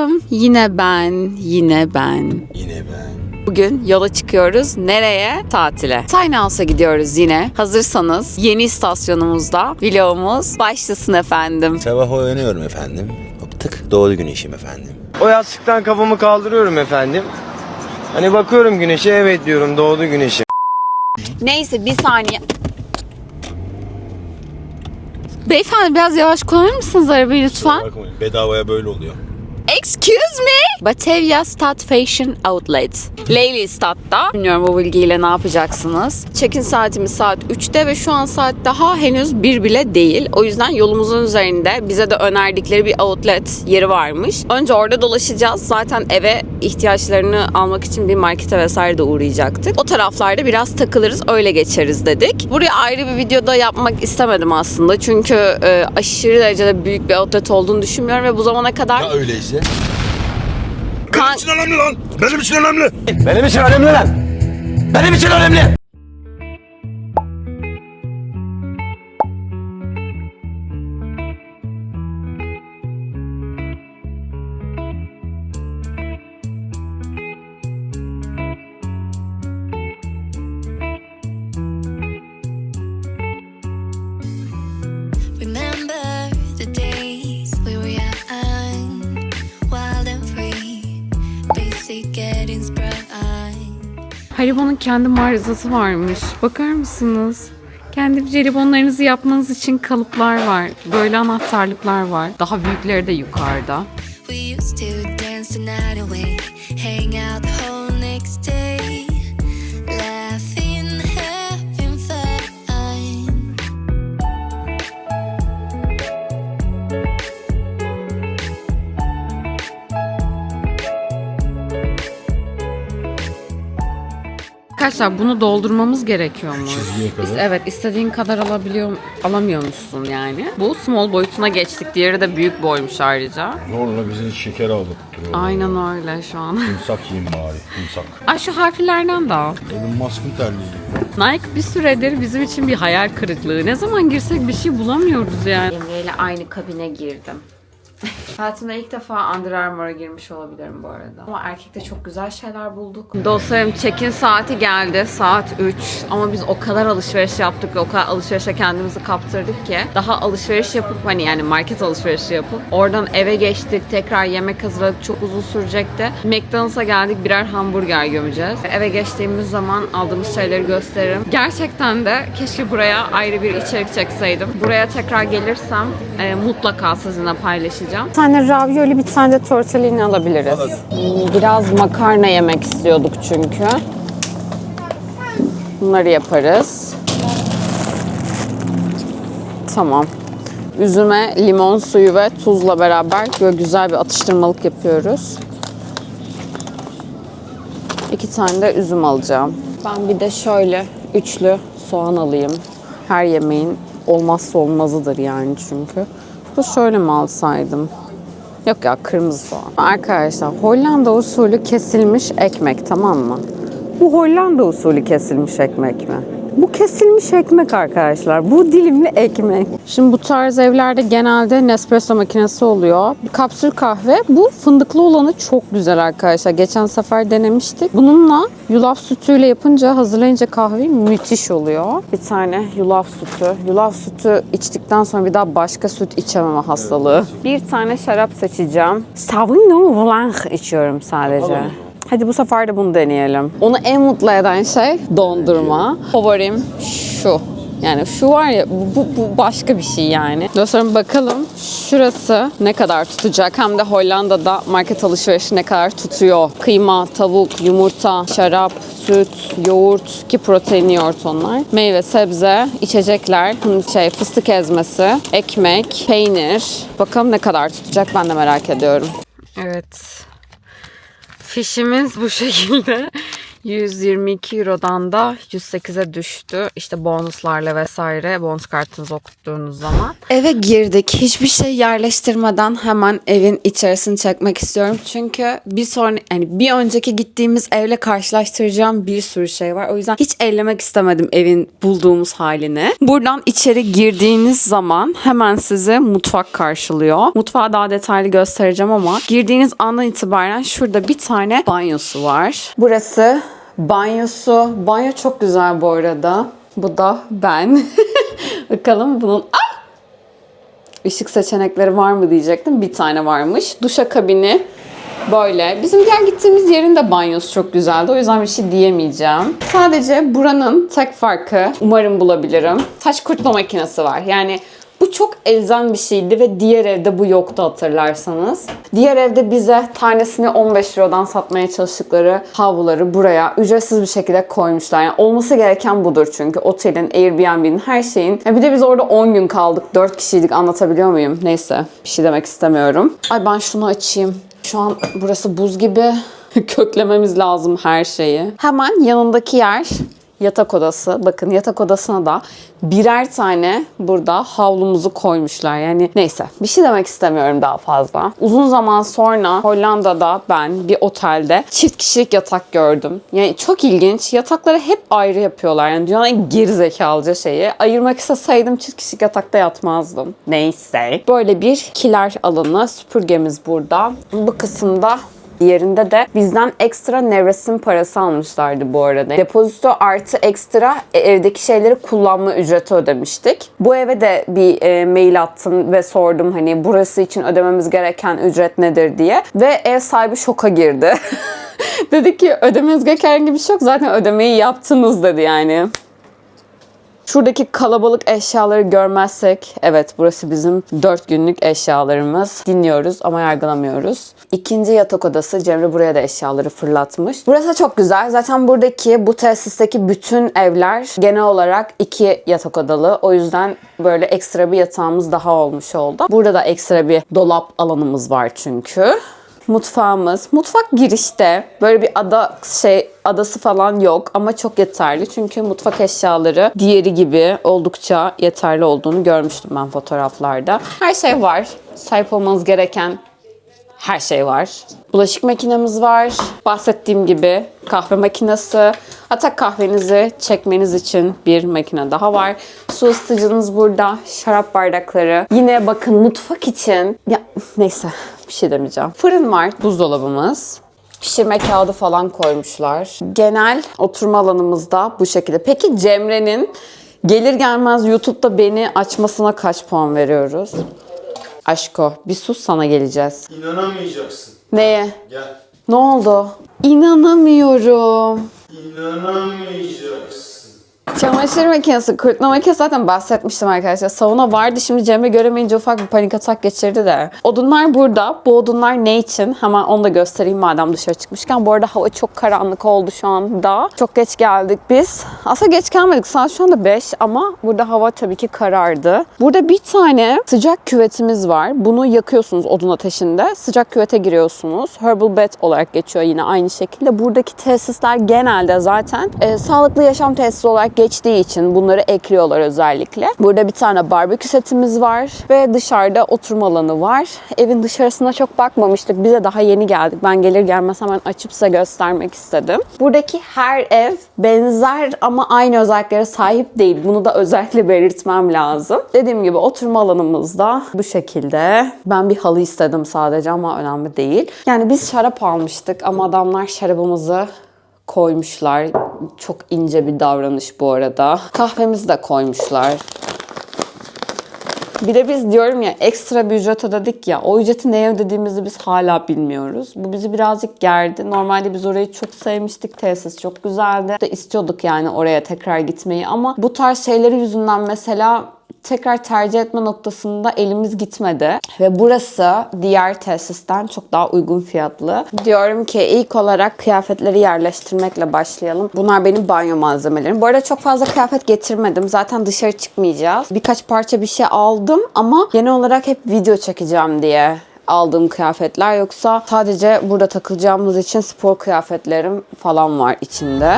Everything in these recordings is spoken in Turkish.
Aşkım yine ben, yine ben. Yine ben. Bugün yola çıkıyoruz. Nereye? Tatile. Tiny House'a gidiyoruz yine. Hazırsanız yeni istasyonumuzda vlogumuz başlasın efendim. Sabah uyanıyorum efendim. Hop tık doğdu güneşim efendim. O yastıktan kafamı kaldırıyorum efendim. Hani bakıyorum güneşe evet diyorum doğdu güneşi. Neyse bir saniye. Beyefendi biraz yavaş kullanır mısınız arabayı lütfen? Bakmayın bedavaya böyle oluyor. Excuse me? Batavia Stat Fashion Outlet. Leyli Stat'ta. Bilmiyorum bu bilgiyle ne yapacaksınız. Check-in saatimiz saat 3'te ve şu an saat daha henüz 1 bile değil. O yüzden yolumuzun üzerinde bize de önerdikleri bir outlet yeri varmış. Önce orada dolaşacağız. Zaten eve ihtiyaçlarını almak için bir markete vesaire de uğrayacaktık. O taraflarda biraz takılırız öyle geçeriz dedik. Buraya ayrı bir videoda yapmak istemedim aslında. Çünkü e, aşırı derecede büyük bir outlet olduğunu düşünmüyorum ve bu zamana kadar Ya öyleyse. Kan- Benim için önemli lan. Benim için önemli. Benim için önemli lan. Benim için önemli. Haribo'nun kendi mağazası varmış. Bakar mısınız? Kendi jelibonlarınızı yapmanız için kalıplar var. Böyle anahtarlıklar var. Daha büyükleri de yukarıda. Arkadaşlar bunu doldurmamız gerekiyor mu? Çizgiye kadar. Evet istediğin kadar alabiliyor alamıyormuşsun yani. Bu small boyutuna geçtik. Diğeri de büyük boymuş ayrıca. Zorla bizi şeker aldırtıyor. Aynen öyle şu an. Timsak yiyin bari. Timsak. Ay şu harflerden de al. Elon Musk'ın terliği. Nike bir süredir bizim için bir hayal kırıklığı. Ne zaman girsek bir şey bulamıyoruz yani. Emre ile aynı kabine girdim. Hayatımda ilk defa Under Armour'a girmiş olabilirim bu arada. Ama erkekte çok güzel şeyler bulduk. Dostlarım check-in saati geldi. Saat 3. Ama biz o kadar alışveriş yaptık ve o kadar alışverişe kendimizi kaptırdık ki daha alışveriş yapıp hani yani market alışverişi yapıp oradan eve geçtik. Tekrar yemek hazırladık. Çok uzun sürecekti. McDonald's'a geldik. Birer hamburger gömeceğiz. Eve geçtiğimiz zaman aldığımız şeyleri gösteririm. Gerçekten de keşke buraya ayrı bir içerik çekseydim. Buraya tekrar gelirsem e, mutlaka sizinle paylaşacağım. Bir tane ravioli, bir tane de tortellini alabiliriz. Biraz makarna yemek istiyorduk çünkü. Bunları yaparız. Tamam. Üzüme, limon suyu ve tuzla beraber böyle güzel bir atıştırmalık yapıyoruz. İki tane de üzüm alacağım. Ben bir de şöyle üçlü soğan alayım. Her yemeğin olmazsa olmazıdır yani çünkü. Bu şöyle mi alsaydım? Yok ya kırmızı soğan. Arkadaşlar Hollanda usulü kesilmiş ekmek tamam mı? Bu Hollanda usulü kesilmiş ekmek mi? Bu kesilmiş ekmek arkadaşlar. Bu dilimli ekmek. Şimdi bu tarz evlerde genelde Nespresso makinesi oluyor. Kapsül kahve. Bu fındıklı olanı çok güzel arkadaşlar. Geçen sefer denemiştik. Bununla yulaf sütüyle yapınca, hazırlayınca kahve müthiş oluyor. Bir tane yulaf sütü. Yulaf sütü içtikten sonra bir daha başka süt içememe hastalığı. Bir tane şarap seçeceğim. Sauvignon Blanc içiyorum sadece. Hadi bu sefer de bunu deneyelim. Onu en mutlu eden şey dondurma. Favorim şu. Yani şu var ya bu, bu başka bir şey yani. Dostlarım bakalım şurası ne kadar tutacak hem de Hollanda'da market alışverişi ne kadar tutuyor. Kıyma, tavuk, yumurta, şarap, süt, yoğurt ki proteinli yoğurt onlar. Meyve, sebze, içecekler, hani şey fıstık ezmesi, ekmek, peynir. Bakalım ne kadar tutacak ben de merak ediyorum. Evet. Fişimiz bu şekilde. 122 Euro'dan da 108'e düştü. İşte bonuslarla vesaire bonus kartınızı okuttuğunuz zaman. Eve girdik. Hiçbir şey yerleştirmeden hemen evin içerisini çekmek istiyorum. Çünkü bir sonra yani bir önceki gittiğimiz evle karşılaştıracağım bir sürü şey var. O yüzden hiç ellemek istemedim evin bulduğumuz halini. Buradan içeri girdiğiniz zaman hemen sizi mutfak karşılıyor. Mutfağı daha detaylı göstereceğim ama girdiğiniz andan itibaren şurada bir tane banyosu var. Burası banyosu. Banyo çok güzel bu arada. Bu da ben. Bakalım bunun... Ah! Işık seçenekleri var mı diyecektim. Bir tane varmış. Duşakabini böyle. Bizim diğer gittiğimiz yerin de banyosu çok güzeldi. O yüzden bir şey diyemeyeceğim. Sadece buranın tek farkı umarım bulabilirim. Taş kurutma makinesi var. Yani bu çok elzem bir şeydi ve diğer evde bu yoktu hatırlarsanız. Diğer evde bize tanesini 15 Euro'dan satmaya çalıştıkları havluları buraya ücretsiz bir şekilde koymuşlar. Yani olması gereken budur çünkü otelin, Airbnb'nin, her şeyin. Ya bir de biz orada 10 gün kaldık. 4 kişiydik anlatabiliyor muyum? Neyse bir şey demek istemiyorum. Ay ben şunu açayım. Şu an burası buz gibi. Köklememiz lazım her şeyi. Hemen yanındaki yer yatak odası. Bakın yatak odasına da birer tane burada havlumuzu koymuşlar. Yani neyse bir şey demek istemiyorum daha fazla. Uzun zaman sonra Hollanda'da ben bir otelde çift kişilik yatak gördüm. Yani çok ilginç. Yatakları hep ayrı yapıyorlar. Yani dünyanın en gerizekalıca şeyi. Ayırmak isteseydim çift kişilik yatakta yatmazdım. Neyse. Böyle bir kiler alanı. Süpürgemiz burada. Bu kısımda Diğerinde de bizden ekstra nevresim parası almışlardı bu arada. Depozito artı ekstra e, evdeki şeyleri kullanma ücreti ödemiştik. Bu eve de bir e, mail attım ve sordum hani burası için ödememiz gereken ücret nedir diye. Ve ev sahibi şoka girdi. dedi ki ödemeniz gereken herhangi bir şey yok zaten ödemeyi yaptınız dedi yani. Şuradaki kalabalık eşyaları görmezsek, evet burası bizim 4 günlük eşyalarımız. Dinliyoruz ama yargılamıyoruz. İkinci yatak odası, Cemre buraya da eşyaları fırlatmış. Burası çok güzel. Zaten buradaki, bu tesisteki bütün evler genel olarak iki yatak odalı. O yüzden böyle ekstra bir yatağımız daha olmuş oldu. Burada da ekstra bir dolap alanımız var çünkü mutfağımız. Mutfak girişte böyle bir ada şey adası falan yok ama çok yeterli. Çünkü mutfak eşyaları diğeri gibi oldukça yeterli olduğunu görmüştüm ben fotoğraflarda. Her şey var. Sahip olmanız gereken her şey var. Bulaşık makinemiz var. Bahsettiğim gibi kahve makinesi. Hatta kahvenizi çekmeniz için bir makine daha var. Su ısıtıcınız burada. Şarap bardakları. Yine bakın mutfak için. Ya neyse bir şey demeyeceğim. Fırın var. Buzdolabımız. Pişirme kağıdı falan koymuşlar. Genel oturma alanımızda bu şekilde. Peki Cemre'nin gelir gelmez YouTube'da beni açmasına kaç puan veriyoruz? Aşko bir sus sana geleceğiz. İnanamayacaksın. Neye? Gel. Ne oldu? İnanamıyorum. İnanamayacaksın. Çamaşır makinesi, kurutma makinesi zaten bahsetmiştim arkadaşlar. Sauna vardı şimdi Cemre göremeyince ufak bir panik atak geçirdi de. Odunlar burada. Bu odunlar ne için? Hemen onu da göstereyim madem dışarı çıkmışken. Bu arada hava çok karanlık oldu şu anda. Çok geç geldik biz. Aslında geç gelmedik. Saat şu anda 5 ama burada hava tabii ki karardı. Burada bir tane sıcak küvetimiz var. Bunu yakıyorsunuz odun ateşinde. Sıcak küvete giriyorsunuz. Herbal bed olarak geçiyor yine aynı şekilde. Buradaki tesisler genelde zaten e, sağlıklı yaşam tesisi olarak geçtiği için bunları ekliyorlar özellikle. Burada bir tane barbekü setimiz var ve dışarıda oturma alanı var. Evin dışarısına çok bakmamıştık. Bize daha yeni geldik. Ben gelir gelmez hemen açıp size göstermek istedim. Buradaki her ev benzer ama aynı özelliklere sahip değil. Bunu da özellikle belirtmem lazım. Dediğim gibi oturma alanımız da bu şekilde. Ben bir halı istedim sadece ama önemli değil. Yani biz şarap almıştık ama adamlar şarabımızı koymuşlar. Çok ince bir davranış bu arada. Kahvemizi de koymuşlar. Bir de biz diyorum ya ekstra bir ücret ödedik ya. O ücreti neye ödediğimizi biz hala bilmiyoruz. Bu bizi birazcık gerdi. Normalde biz orayı çok sevmiştik. Tesis çok güzeldi. De istiyorduk yani oraya tekrar gitmeyi ama bu tarz şeyleri yüzünden mesela tekrar tercih etme noktasında elimiz gitmedi. Ve burası diğer tesisten çok daha uygun fiyatlı. Diyorum ki ilk olarak kıyafetleri yerleştirmekle başlayalım. Bunlar benim banyo malzemelerim. Bu arada çok fazla kıyafet getirmedim. Zaten dışarı çıkmayacağız. Birkaç parça bir şey aldım ama genel olarak hep video çekeceğim diye aldığım kıyafetler yoksa sadece burada takılacağımız için spor kıyafetlerim falan var içinde.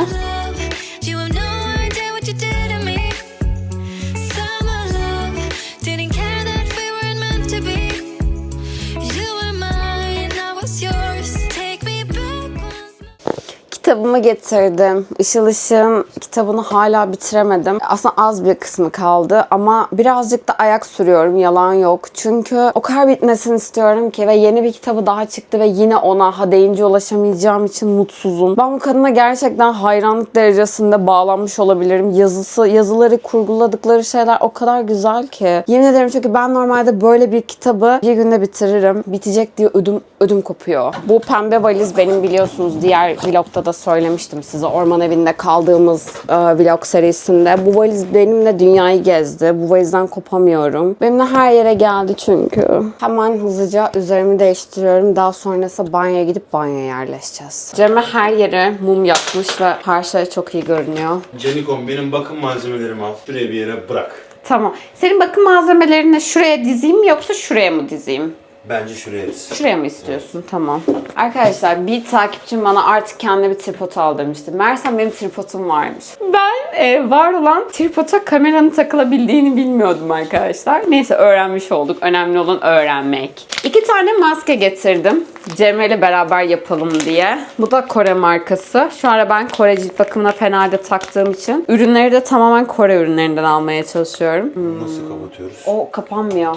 Kitabımı getirdim. Işıl Işık'ın kitabını hala bitiremedim. Aslında az bir kısmı kaldı ama birazcık da ayak sürüyorum. Yalan yok. Çünkü o kadar bitmesini istiyorum ki ve yeni bir kitabı daha çıktı ve yine ona ha deyince ulaşamayacağım için mutsuzum. Ben bu kadına gerçekten hayranlık derecesinde bağlanmış olabilirim. Yazısı, yazıları, kurguladıkları şeyler o kadar güzel ki. Yemin ederim çünkü ben normalde böyle bir kitabı bir günde bitiririm. Bitecek diye ödüm ödüm kopuyor. Bu pembe valiz benim biliyorsunuz diğer vlogda da söylemiştim size. Orman evinde kaldığımız e, vlog serisinde. Bu valiz benimle dünyayı gezdi. Bu valizden kopamıyorum. Benimle her yere geldi çünkü. Hemen hızlıca üzerimi değiştiriyorum. Daha sonrası banyoya gidip banyoya yerleşeceğiz. Cem'e her yere mum yakmış ve her şey çok iyi görünüyor. Canikom benim bakım malzemelerimi al. Şuraya bir yere bırak. Tamam. Senin bakım malzemelerini şuraya dizeyim mi yoksa şuraya mı dizeyim? Bence şuraya diz. Şuraya mı istiyorsun? Tamam. Arkadaşlar bir takipçim bana artık kendine bir tripod al demişti. Meğersem benim tripodum varmış. Ben e, var olan tripoda kameranın takılabildiğini bilmiyordum arkadaşlar. Neyse öğrenmiş olduk. Önemli olan öğrenmek. İki tane maske getirdim. Cemre'yle beraber yapalım diye. Bu da Kore markası. Şu ara ben Kore cilt bakımına fena da taktığım için ürünleri de tamamen Kore ürünlerinden almaya çalışıyorum. Hmm, Nasıl kapatıyoruz? O kapanmıyor.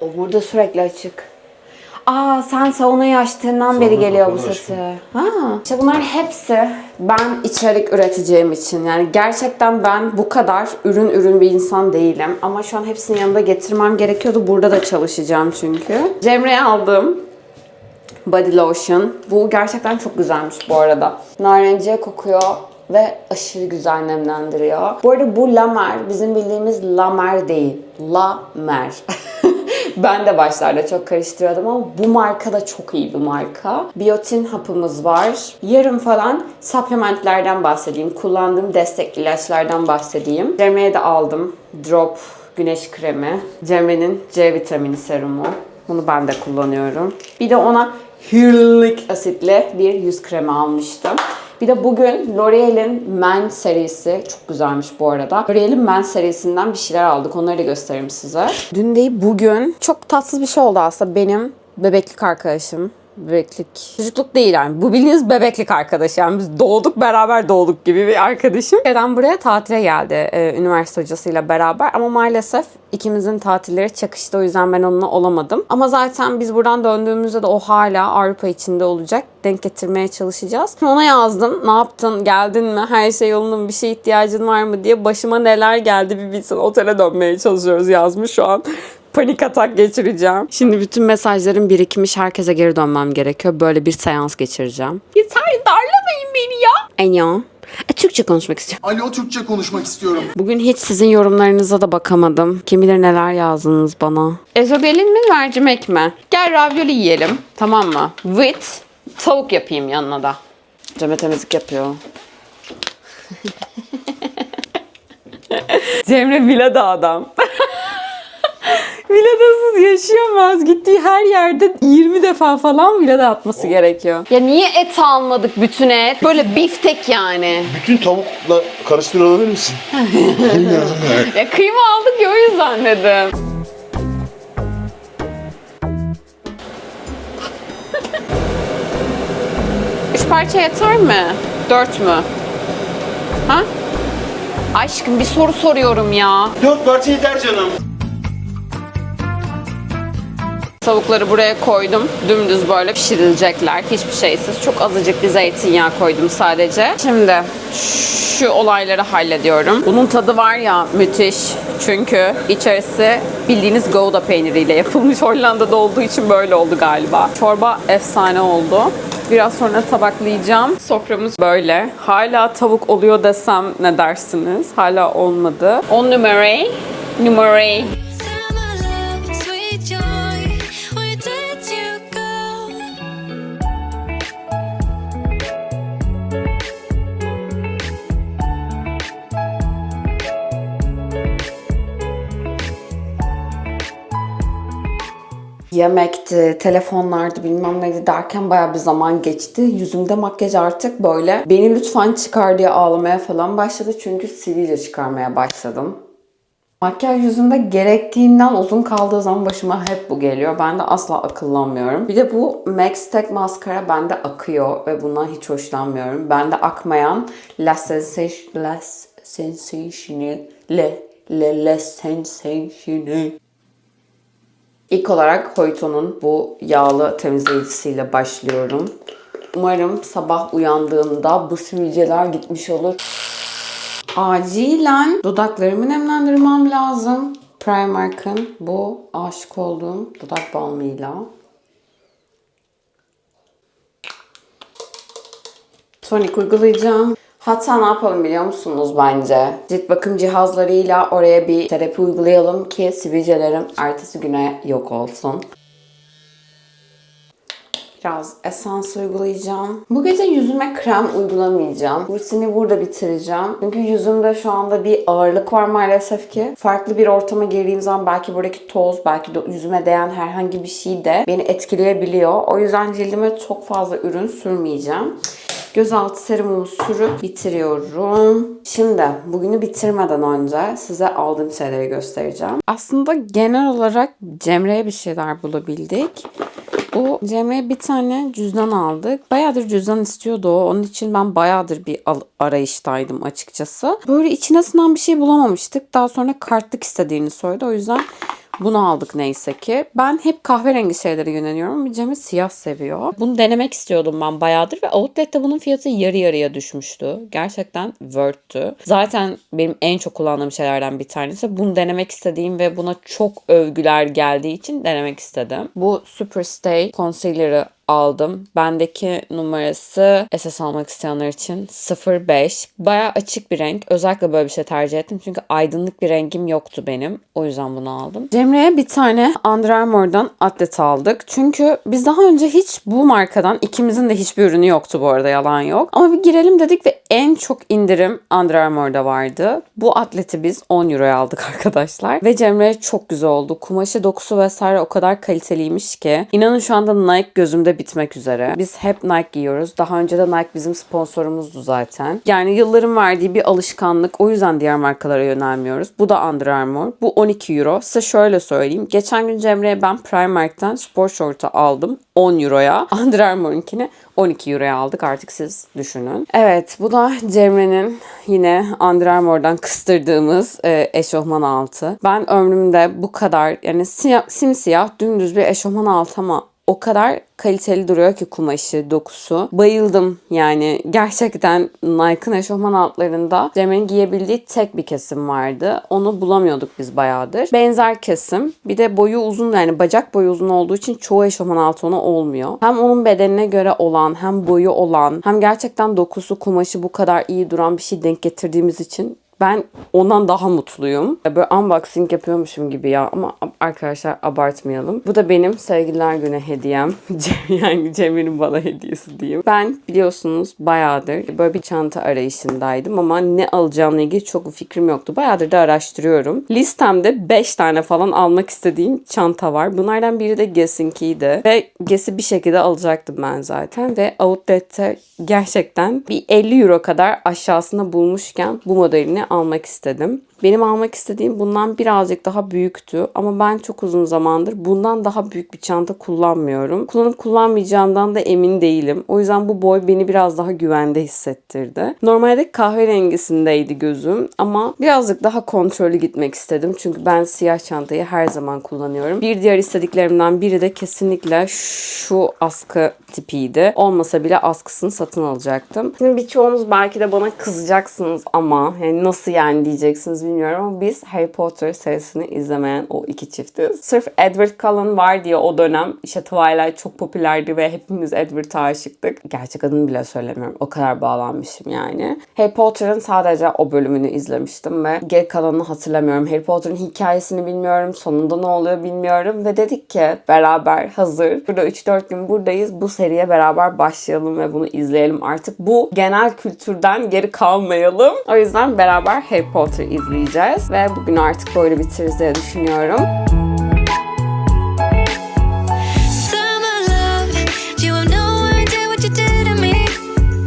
O burada sürekli açık. Aa sen saunayı açtığından beri geliyor bu kapalı sesi. Ha. İşte bunların hepsi ben içerik üreteceğim için. Yani gerçekten ben bu kadar ürün ürün bir insan değilim. Ama şu an hepsini yanımda getirmem gerekiyordu. Burada da çalışacağım çünkü. Cemre'ye aldığım Body Lotion. Bu gerçekten çok güzelmiş bu arada. Narenciye kokuyor ve aşırı güzel nemlendiriyor. Bu arada bu La Mer bizim bildiğimiz La Mer değil. La Mer. ben de başlarda çok karıştırıyordum ama bu marka da çok iyi bir marka. Biyotin hapımız var. Yarın falan supplementlerden bahsedeyim. Kullandığım destek ilaçlardan bahsedeyim. Cemre'ye de aldım. Drop güneş kremi. Cemre'nin C vitamini serumu. Bunu ben de kullanıyorum. Bir de ona hyaluronik asitli bir yüz kremi almıştım. Bir de bugün L'Oreal'in Men serisi çok güzelmiş bu arada. L'Oreal'in Men serisinden bir şeyler aldık. Onları da göstereyim size. Dün değil bugün çok tatsız bir şey oldu aslında. Benim bebeklik arkadaşım bebeklik. Çocukluk değil yani. Bu bildiğiniz bebeklik arkadaş. Yani biz doğduk beraber doğduk gibi bir arkadaşım. Neden buraya tatile geldi e, üniversite hocasıyla beraber. Ama maalesef ikimizin tatilleri çakıştı. O yüzden ben onunla olamadım. Ama zaten biz buradan döndüğümüzde de o hala Avrupa içinde olacak. Denk getirmeye çalışacağız. Ona yazdım. Ne yaptın? Geldin mi? Her şey yolunda mı? Bir şeye ihtiyacın var mı diye. Başıma neler geldi bir bilsin. Otele dönmeye çalışıyoruz yazmış şu an panik atak geçireceğim. Şimdi bütün mesajlarım birikmiş. Herkese geri dönmem gerekiyor. Böyle bir seans geçireceğim. Yeter darlamayın beni ya. Enyo. E, Türkçe konuşmak istiyorum. Alo Türkçe konuşmak istiyorum. Bugün hiç sizin yorumlarınıza da bakamadım. Kim bilir neler yazdınız bana. Ezogelin mi mercimek mi? Gel ravioli yiyelim. Tamam mı? With tavuk yapayım yanına da. Cem'e temizlik yapıyor. Cemre villada adam. Villadasız yaşayamaz. Gittiği her yerde 20 defa falan villada atması gerekiyor. Ya niye et almadık bütün et? Böyle biftek yani. Bütün tavukla karıştırabilir misin? Ya kıyma aldık ya o yüzden dedim. Üç parça yeter mi? Dört mü? Ha? Aşkım bir soru soruyorum ya. Dört parça yeter canım. Tavukları buraya koydum. Dümdüz böyle pişirilecekler. Hiçbir şeysiz. Çok azıcık bir zeytinyağı koydum sadece. Şimdi şu olayları hallediyorum. Bunun tadı var ya müthiş. Çünkü içerisi bildiğiniz Gouda peyniriyle yapılmış. Hollanda'da olduğu için böyle oldu galiba. Çorba efsane oldu. Biraz sonra tabaklayacağım. Soframız böyle. Hala tavuk oluyor desem ne dersiniz? Hala olmadı. On numarayı. Numarayı. Yemekti, telefonlardı bilmem neydi derken baya bir zaman geçti. Yüzümde makyaj artık böyle beni lütfen çıkar diye ağlamaya falan başladı. Çünkü sivilce çıkarmaya başladım. Makyaj yüzümde gerektiğinden uzun kaldığı zaman başıma hep bu geliyor. Ben de asla akıllanmıyorum. Bir de bu Max Tech maskara bende akıyor ve bundan hiç hoşlanmıyorum. Bende akmayan La Sensation, La Sensational, Le, Le, Le Sensational. İlk olarak Hoyton'un bu yağlı temizleyicisiyle başlıyorum. Umarım sabah uyandığımda bu sivilceler gitmiş olur. Acilen dudaklarımı nemlendirmem lazım. Primark'ın bu aşık olduğum dudak balmıyla. Tonik uygulayacağım. Hatta ne yapalım biliyor musunuz bence? Cilt bakım cihazlarıyla oraya bir terapi uygulayalım ki sivilcelerim ertesi güne yok olsun. Biraz esans uygulayacağım. Bu gece yüzüme krem uygulamayacağım. Rutini burada bitireceğim. Çünkü yüzümde şu anda bir ağırlık var maalesef ki. Farklı bir ortama girdiğim zaman belki buradaki toz, belki de yüzüme değen herhangi bir şey de beni etkileyebiliyor. O yüzden cildime çok fazla ürün sürmeyeceğim. Gözaltı serumumu sürüp bitiriyorum. Şimdi bugünü bitirmeden önce size aldığım şeyleri göstereceğim. Aslında genel olarak Cemre'ye bir şeyler bulabildik. Bu Cemre'ye bir tane cüzdan aldık. Bayağıdır cüzdan istiyordu o. Onun için ben bayağıdır bir arayıştaydım açıkçası. Böyle içine sinen bir şey bulamamıştık. Daha sonra kartlık istediğini söyledi. O yüzden bunu aldık neyse ki. Ben hep kahverengi şeylere yöneliyorum ama Cemre siyah seviyor. Bunu denemek istiyordum ben bayağıdır ve Outlet'te bunun fiyatı yarı yarıya düşmüştü. Gerçekten worth'tü. Zaten benim en çok kullandığım şeylerden bir tanesi. Bunu denemek istediğim ve buna çok övgüler geldiği için denemek istedim. Bu Superstay Concealer'ı aldım. Bendeki numarası SS almak isteyenler için 05. Baya açık bir renk. Özellikle böyle bir şey tercih ettim. Çünkü aydınlık bir rengim yoktu benim. O yüzden bunu aldım. Cemre'ye bir tane Under Armour'dan atlet aldık. Çünkü biz daha önce hiç bu markadan ikimizin de hiçbir ürünü yoktu bu arada yalan yok. Ama bir girelim dedik ve en çok indirim Under Armour'da vardı. Bu atleti biz 10 euroya aldık arkadaşlar. Ve Cemre'ye çok güzel oldu. Kumaşı, dokusu vesaire o kadar kaliteliymiş ki. İnanın şu anda Nike gözümde bitmek üzere. Biz hep Nike giyiyoruz. Daha önce de Nike bizim sponsorumuzdu zaten. Yani yılların verdiği bir alışkanlık. O yüzden diğer markalara yönelmiyoruz. Bu da Under Armour. Bu 12 euro. Size şöyle söyleyeyim. Geçen gün Cemre'ye ben Primark'tan spor şortu aldım. 10 euroya. Under Armour'unkini 12 euroya aldık. Artık siz düşünün. Evet bu da Cemre'nin yine Under Armour'dan kıstırdığımız e, eşofman altı. Ben ömrümde bu kadar yani siyah, simsiyah dümdüz bir eşofman altı ama o kadar kaliteli duruyor ki kumaşı, dokusu. Bayıldım yani. Gerçekten Nike'ın eşofman altlarında Cemre'nin giyebildiği tek bir kesim vardı. Onu bulamıyorduk biz bayağıdır. Benzer kesim. Bir de boyu uzun yani bacak boyu uzun olduğu için çoğu eşofman altı ona olmuyor. Hem onun bedenine göre olan hem boyu olan hem gerçekten dokusu kumaşı bu kadar iyi duran bir şey denk getirdiğimiz için ben ondan daha mutluyum. Böyle unboxing yapıyormuşum gibi ya ama arkadaşlar abartmayalım. Bu da benim sevgililer günü hediyem. Yani Cemil'in bana hediyesi diyeyim. Ben biliyorsunuz bayağıdır böyle bir çanta arayışındaydım ama ne alacağımla ilgili çok fikrim yoktu. Bayağıdır da araştırıyorum. Listemde 5 tane falan almak istediğim çanta var. Bunlardan biri de Guess'inkiydi. Ve Guess'i bir şekilde alacaktım ben zaten. Ve Outlet'te gerçekten bir 50 euro kadar aşağısında bulmuşken bu modelini almak istedim. Benim almak istediğim bundan birazcık daha büyüktü ama ben çok uzun zamandır bundan daha büyük bir çanta kullanmıyorum. Kullanıp kullanmayacağımdan da emin değilim. O yüzden bu boy beni biraz daha güvende hissettirdi. Normalde kahverengisindeydi gözüm ama birazcık daha kontrollü gitmek istedim. Çünkü ben siyah çantayı her zaman kullanıyorum. Bir diğer istediklerimden biri de kesinlikle şu askı tipiydi. Olmasa bile askısını satın alacaktım. Şimdi birçoğunuz belki de bana kızacaksınız ama yani nasıl yani diyeceksiniz bilmiyorum ama biz Harry Potter serisini izlemeyen o iki çiftiz. Sırf Edward Cullen var diye o dönem işte Twilight çok popülerdi ve hepimiz Edward'a aşıktık. Gerçek adını bile söylemiyorum. O kadar bağlanmışım yani. Harry Potter'ın sadece o bölümünü izlemiştim ve geri kalanını hatırlamıyorum. Harry Potter'ın hikayesini bilmiyorum. Sonunda ne oluyor bilmiyorum. Ve dedik ki beraber hazır. Burada 3-4 gün buradayız. Bu seriye beraber başlayalım ve bunu izleyelim. Artık bu genel kültürden geri kalmayalım. O yüzden beraber Harry Potter izleyeceğiz. Ve bugün artık böyle bitiririz diye düşünüyorum.